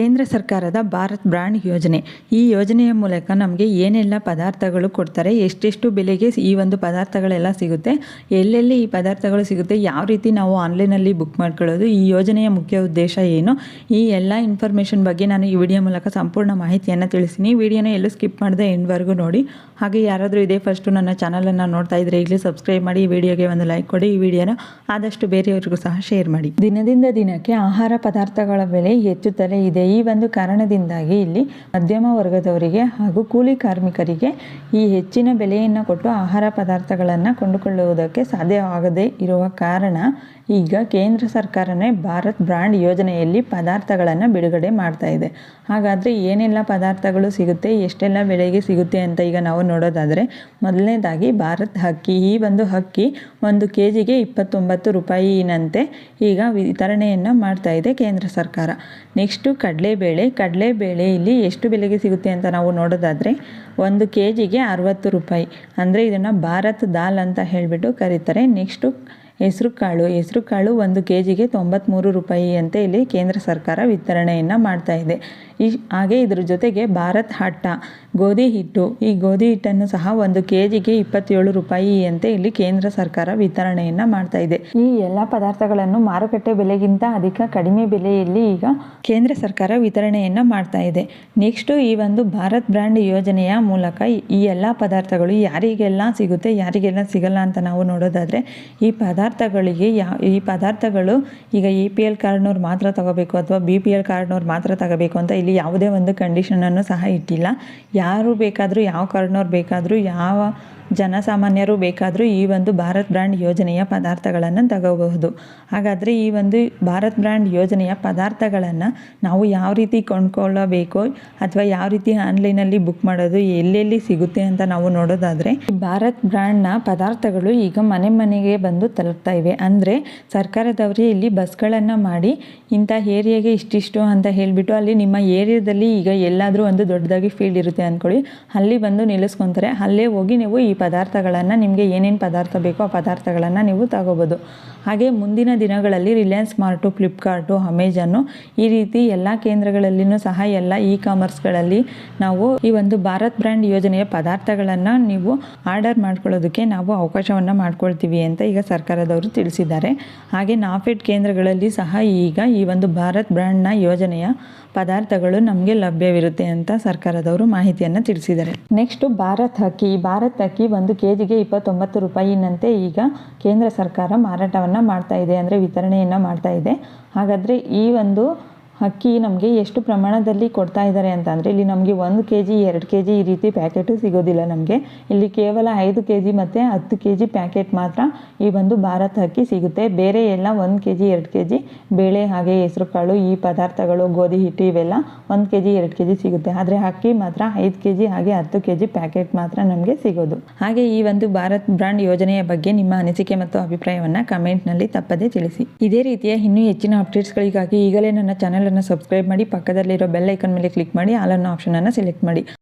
ಕೇಂದ್ರ ಸರ್ಕಾರದ ಭಾರತ್ ಬ್ರಾಂಡ್ ಯೋಜನೆ. ಈ ಯೋಜನೆಯ ಮೂಲಕ ನಮಗೆ ಏನೆಲ್ಲ ಪದಾರ್ಥಗಳು ಕೊಡ್ತಾರೆ, ಎಷ್ಟೆಷ್ಟು ಬೆಲೆಗೆ ಈ ಒಂದು ಪದಾರ್ಥಗಳೆಲ್ಲ ಸಿಗುತ್ತೆ, ಎಲ್ಲೆಲ್ಲಿ ಈ ಪದಾರ್ಥಗಳು ಸಿಗುತ್ತೆ, ಯಾವ ರೀತಿ ನಾವು ಆನ್ಲೈನಲ್ಲಿ ಬುಕ್ ಮಾಡ್ಕೊಳ್ಳೋದು, ಈ ಯೋಜನೆಯ ಮುಖ್ಯ ಉದ್ದೇಶ ಏನು? ಈ ಎಲ್ಲ ಇನ್ಫಾರ್ಮೇಷನ್ ಬಗ್ಗೆ ನಾನು ಈ ವಿಡಿಯೋ ಮೂಲಕ ಸಂಪೂರ್ಣ ಮಾಹಿತಿಯನ್ನು ತಿಳಿಸ್ತೀನಿ. ವಿಡಿಯೋನ ಎಲ್ಲೂ ಸ್ಕಿಪ್ ಮಾಡದೆ ಎಂಡ್ವರೆಗೂ ನೋಡಿ. ಹಾಗೆ ಯಾರಾದರೂ ಇದೇ ಫಸ್ಟು ನನ್ನ ಚಾನಲನ್ನು ನೋಡ್ತಾ ಇದ್ದರೆ ಇಲ್ಲಿ ಸಬ್ಸ್ಕ್ರೈಬ್ ಮಾಡಿ, ಈ ವಿಡಿಯೋಗೆ ಒಂದು ಲೈಕ್ ಕೊಡಿ. ಈ ವಿಡಿಯೋನ ಆದಷ್ಟು ಬೇರೆಯವರಿಗೂ ಸಹ ಶೇರ್ ಮಾಡಿ. ದಿನದಿಂದ ದಿನಕ್ಕೆ ಆಹಾರ ಪದಾರ್ಥಗಳ ಬೆಲೆ ಹೆಚ್ಚುತ್ತಲೇ ಇದೆ. ಈ ಒಂದು ಕಾರಣದಿಂದಾಗಿ ಇಲ್ಲಿ ಮಧ್ಯಮ ವರ್ಗದವರಿಗೆ ಹಾಗೂ ಕೂಲಿ ಕಾರ್ಮಿಕರಿಗೆ ಈ ಹೆಚ್ಚಿನ ಬೆಲೆಯನ್ನು ಕೊಟ್ಟು ಆಹಾರ ಪದಾರ್ಥಗಳನ್ನು ಕೊಂಡುಕೊಳ್ಳುವುದಕ್ಕೆ ಸಾಧ್ಯವಾಗದೇ ಇರುವ ಕಾರಣ ಈಗ ಕೇಂದ್ರ ಸರ್ಕಾರನೇ ಭಾರತ್ ಬ್ರಾಂಡ್ ಯೋಜನೆಯಲ್ಲಿ ಪದಾರ್ಥಗಳನ್ನು ಬಿಡುಗಡೆ ಮಾಡ್ತಾ ಇದೆ. ಹಾಗಾದರೆ ಏನೆಲ್ಲ ಪದಾರ್ಥಗಳು ಸಿಗುತ್ತೆ, ಎಷ್ಟೆಲ್ಲ ಬೆಲೆಗೆ ಸಿಗುತ್ತೆ ಅಂತ ಈಗ ನಾವು ನೋಡೋದಾದರೆ ಮೊದಲನೇದಾಗಿ ಭಾರತ್ ಹಕ್ಕಿ. ಈ ಒಂದು ಹಕ್ಕಿ ಒಂದು ಕೆ ಜಿಗೆ ಇಪ್ಪತ್ತೊಂಬತ್ತು ರೂಪಾಯಿನಂತೆ ಈಗ ವಿತರಣೆಯನ್ನು ಮಾಡ್ತಾ ಇದೆ ಕೇಂದ್ರ ಸರ್ಕಾರ. ನೆಕ್ಸ್ಟು ಕಡಲೆಬೇಳೆ ಕಡಲೆಬೇಳೆ ಇಲ್ಲಿ ಎಷ್ಟು ಬೆಲೆಗೆ ಸಿಗುತ್ತೆ ಅಂತ ನಾವು ನೋಡೋದಾದರೆ ಒಂದು ಕೆ ಜಿಗೆ ಅರವತ್ತು ರೂಪಾಯಿ. ಅಂದರೆ ಇದನ್ನು ಭಾರತ್ ದಾಲ್ ಅಂತ ಹೇಳಿಬಿಟ್ಟು ಕರೀತಾರೆ. ನೆಕ್ಸ್ಟು ಹೆಸರು ಕಾಳು. ಹೆಸರು ಕಾಳು ಒಂದು ಕೆ ಜಿಗೆ ತೊಂಬತ್ತ್ಮೂರು ರೂಪಾಯಿ ಅಂತ ಇಲ್ಲಿ ಕೇಂದ್ರ ಸರ್ಕಾರ ವಿತರಣೆಯನ್ನು ಮಾಡ್ತಾ ಇದೆ. ಈ ಹಾಗೆ ಇದ್ರ ಜೊತೆಗೆ ಭಾರತ್ ಹಟ್ಟ, ಗೋಧಿ ಹಿಟ್ಟು. ಈ ಗೋಧಿ ಹಿಟ್ಟನ್ನು ಸಹ ಒಂದು ಕೆ ಜಿಗೆ ಇಪ್ಪತ್ತೇಳು ರೂಪಾಯಿ ಅಂತ ಇಲ್ಲಿ ಕೇಂದ್ರ ಸರ್ಕಾರ ವಿತರಣೆಯನ್ನು ಮಾಡ್ತಾ ಇದೆ. ಈ ಎಲ್ಲ ಪದಾರ್ಥಗಳನ್ನು ಮಾರುಕಟ್ಟೆ ಬೆಲೆಗಿಂತ ಅಧಿಕ ಕಡಿಮೆ ಬೆಲೆಯಲ್ಲಿ ಈಗ ಕೇಂದ್ರ ಸರ್ಕಾರ ವಿತರಣೆಯನ್ನು ಮಾಡ್ತಾ ಇದೆ. ನೆಕ್ಸ್ಟು ಈ ಒಂದು ಭಾರತ್ ಬ್ರ್ಯಾಂಡ್ ಯೋಜನೆಯ ಮೂಲಕ ಈ ಎಲ್ಲ ಪದಾರ್ಥಗಳು ಯಾರಿಗೆಲ್ಲ ಸಿಗುತ್ತೆ, ಯಾರಿಗೆಲ್ಲ ಸಿಗಲ್ಲ ಅಂತ ನಾವು ನೋಡೋದಾದರೆ ಈ ಪದಾರ್ಥಗಳಿಗೆ ಯಾ, ಈ ಪದಾರ್ಥಗಳು ಈಗ ಎ ಪಿ ಎಲ್ ಕಾರ್ಡ್ನವ್ರು ಮಾತ್ರ ತಗೋಬೇಕು ಅಥವಾ ಬಿ ಪಿ ಎಲ್ ಕಾರ್ಡ್ನವ್ರು ಮಾತ್ರ ತಗೋಬೇಕು ಅಂತ ಇಲ್ಲಿ ಯಾವುದೇ ಒಂದು ಕಂಡೀಷನನ್ನು ಸಹ ಇಟ್ಟಿಲ್ಲ. ಯಾರು ಬೇಕಾದರೂ, ಯಾವ ಕಾರ್ಡ್ನವ್ರು ಬೇಕಾದರೂ, ಯಾವ ಜನಸಾಮಾನ್ಯರು ಬೇಕಾದರೂ ಈ ಒಂದು ಭಾರತ್ ಬ್ರ್ಯಾಂಡ್ ಯೋಜನೆಯ ಪದಾರ್ಥಗಳನ್ನು ತಗೋಬಹುದು. ಹಾಗಾದರೆ ಈ ಒಂದು ಭಾರತ್ ಬ್ರ್ಯಾಂಡ್ ಯೋಜನೆಯ ಪದಾರ್ಥಗಳನ್ನು ನಾವು ಯಾವ ರೀತಿ ಕೊಂಡ್ಕೊಳ್ಳಬೇಕು ಅಥವಾ ಯಾವ ರೀತಿ ಆನ್ಲೈನಲ್ಲಿ ಬುಕ್ ಮಾಡೋದು, ಎಲ್ಲೆಲ್ಲಿ ಸಿಗುತ್ತೆ ಅಂತ ನಾವು ನೋಡೋದಾದರೆ, ಈ ಭಾರತ್ ಬ್ರ್ಯಾಂಡ್ನ ಪದಾರ್ಥಗಳು ಈಗ ಮನೆ ಮನೆಗೆ ಬಂದು ತಲುಪ್ತಾ ಇವೆ. ಅಂದರೆ ಸರ್ಕಾರದವರೇ ಇಲ್ಲಿ ಬಸ್ಗಳನ್ನು ಮಾಡಿ ಇಂಥ ಏರಿಯಾಗೆ ಇಷ್ಟಿಷ್ಟು ಅಂತ ಹೇಳಿಬಿಟ್ಟು ಅಲ್ಲಿ ನಿಮ್ಮ ಏರಿಯಾದಲ್ಲಿ ಈಗ ಎಲ್ಲಾದರೂ ಒಂದು ದೊಡ್ಡದಾಗಿ ಫೀಲ್ಡ್ ಇರುತ್ತೆ ಅಂದ್ಕೊಳ್ಳಿ. ಅಲ್ಲಿ ಬಂದು ನಿಲ್ಲಿಸ್ಕೊತಾರೆ. ಅಲ್ಲೇ ಹೋಗಿ ನೀವು ಈ ಪದಾರ್ಥಗಳನ್ನು ನಿಮಗೆ ಏನೇನು ಪದಾರ್ಥ ಬೇಕೋ ಆ ಪದಾರ್ಥಗಳನ್ನು ನೀವು ತಗೋಬೋದು. ಹಾಗೆ ಮುಂದಿನ ದಿನಗಳಲ್ಲಿ ರಿಲಯನ್ಸ್ ಮಾರ್ಟು ಫ್ಲಿಪ್ಕಾರ್ಟು ಅಮೆಜಾನು ಈ ರೀತಿ ಎಲ್ಲ ಕೇಂದ್ರಗಳಲ್ಲಿಯೂ ಸಹ ಎಲ್ಲ ಇ ಕಾಮರ್ಸ್ಗಳಲ್ಲಿ ನಾವು ಈ ಒಂದು ಭಾರತ್ ಬ್ರ್ಯಾಂಡ್ ಯೋಜನೆಯ ಪದಾರ್ಥಗಳನ್ನು ನೀವು ಆರ್ಡರ್ ಮಾಡ್ಕೊಳ್ಳೋದಕ್ಕೆ ನಾವು ಅವಕಾಶವನ್ನು ಮಾಡ್ಕೊಳ್ತೀವಿ ಅಂತ ಈಗ ಸರ್ಕಾರದವರು ತಿಳಿಸಿದ್ದಾರೆ. ಹಾಗೆ ನಾಫೆಡ್ ಕೇಂದ್ರಗಳಲ್ಲಿ ಸಹ ಈಗ ಈ ಒಂದು ಭಾರತ್ ಬ್ರ್ಯಾಂಡ್ನ ಯೋಜನೆಯ ಪದಾರ್ಥಗಳು ನಮಗೆ ಲಭ್ಯವಿರುತ್ತೆ ಅಂತ ಸರ್ಕಾರದವರು ಮಾಹಿತಿಯನ್ನು ತಿಳಿಸಿದ್ದಾರೆ. ನೆಕ್ಸ್ಟು ಭಾರತ್ ಅಕ್ಕಿ. ಭಾರತ್ ಅಕ್ಕಿ ಒಂದು ಕೆ ಜಿಗೆ ಇಪ್ಪತ್ತೊಂಬತ್ತು ರೂಪಾಯಿನಂತೆ ಈಗ ಕೇಂದ್ರ ಸರ್ಕಾರ ಮಾರಾಟವನ್ನು ಮಾಡ್ತಾ ಇದೆ, ಅಂದರೆ ವಿತರಣೆಯನ್ನು ಮಾಡ್ತಾ ಇದೆ. ಹಾಗಾದರೆ ಈ ಒಂದು ಅಕ್ಕಿ ನಮಗೆ ಎಷ್ಟು ಪ್ರಮಾಣದಲ್ಲಿ ಕೊಡ್ತಾ ಇದ್ದಾರೆ ಅಂತ ಇಲ್ಲಿ ನಮಗೆ ಒಂದು ಕೆ ಜಿ ಎರಡು ಕೆ ಈ ರೀತಿ ಪ್ಯಾಕೆಟು ಸಿಗೋದಿಲ್ಲ ನಮಗೆ. ಇಲ್ಲಿ ಕೇವಲ ಐದು ಕೆ ಜಿ ಮತ್ತು ಹತ್ತು ಕೆ ಪ್ಯಾಕೆಟ್ ಮಾತ್ರ ಈ ಒಂದು ಭಾರತ್ ಅಕ್ಕಿ ಸಿಗುತ್ತೆ. ಬೇರೆ ಎಲ್ಲ ಒಂದು ಕೆ ಜಿ ಎರಡು ಕೆ ಬೇಳೆ ಹಾಗೆ ಹೆಸರು ಕಾಳು, ಈ ಪದಾರ್ಥಗಳು, ಗೋಧಿ ಹಿಟ್ಟು ಇವೆಲ್ಲ ಒಂದು ಕೆ ಜಿ ಎರಡು ಕೆ ಜಿ ಸಿಗುತ್ತೆ. ಆದರೆ ಅಕ್ಕಿ ಮಾತ್ರ ಐದು ಕೆ ಜಿ ಹಾಗೆ ಹತ್ತು ಕೆ ಜಿ ಪ್ಯಾಕೆಟ್ ಮಾತ್ರ ನಮಗೆ ಸಿಗೋದು. ಹಾಗೆ ಈ ಒಂದು ಭಾರತ್ ಬ್ರಾಂಡ್ ಯೋಜನೆಯ ಬಗ್ಗೆ ನಿಮ್ಮ ಅನಿಸಿಕೆ ಮತ್ತು ಅಭಿಪ್ರಾಯವನ್ನು ಕಮೆಂಟ್ನಲ್ಲಿ ತಪ್ಪದೇ ತಿಳಿಸಿ. ಇದೇ ರೀತಿಯ ಇನ್ನೂ ಹೆಚ್ಚಿನ ಅಪ್ಡೇಟ್ಸ್ಗಳಿಗಾಗಿ ಈಗಲೇ ನನ್ನ ಚಾನಲನ್ನು ಸಬ್ಸ್ಕ್ರೈಬ್ ಮಾಡಿ ಪಕ್ಕದಲ್ಲಿರೋ ಬೆಲ್ ಐಕನ್ ಮೇಲೆ ಕ್ಲಿಕ್ ಮಾಡಿ ಆಲನ್ನ ಆಪ್ಷನನ್ನು ಸೆಲೆಕ್ಟ್ ಮಾಡಿ.